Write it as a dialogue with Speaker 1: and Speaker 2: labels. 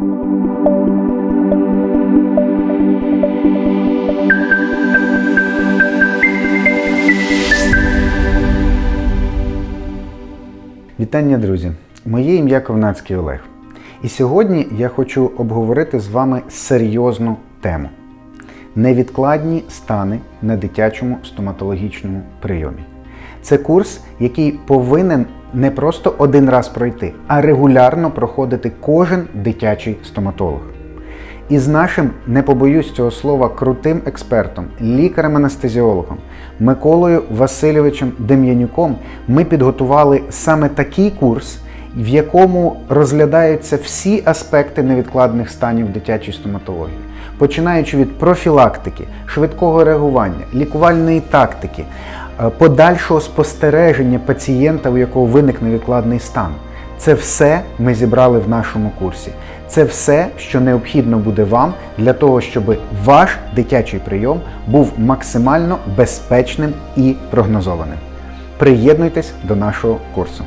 Speaker 1: Вітання, друзі! Моє ім'я Ковнацький Олег. І сьогодні я хочу обговорити з вами серйозну тему: невідкладні стани на дитячому стоматологічному прийомі. Це курс, який повинен не просто один раз пройти, а регулярно проходити кожен дитячий стоматолог. І з нашим, не побоюсь цього слова, крутим експертом, лікарем-анестезіологом Миколою Васильовичем Дем'янюком ми підготували саме такий курс, в якому розглядаються всі аспекти невідкладних станів дитячої стоматології, починаючи від профілактики, швидкого реагування, лікувальної тактики, подальшого спостереження пацієнта, у якого виник невідкладний стан. Це все ми зібрали в нашому курсі. Це все, що необхідно буде вам для того, щоб ваш дитячий прийом був максимально безпечним і прогнозованим. Приєднуйтесь до нашого курсу.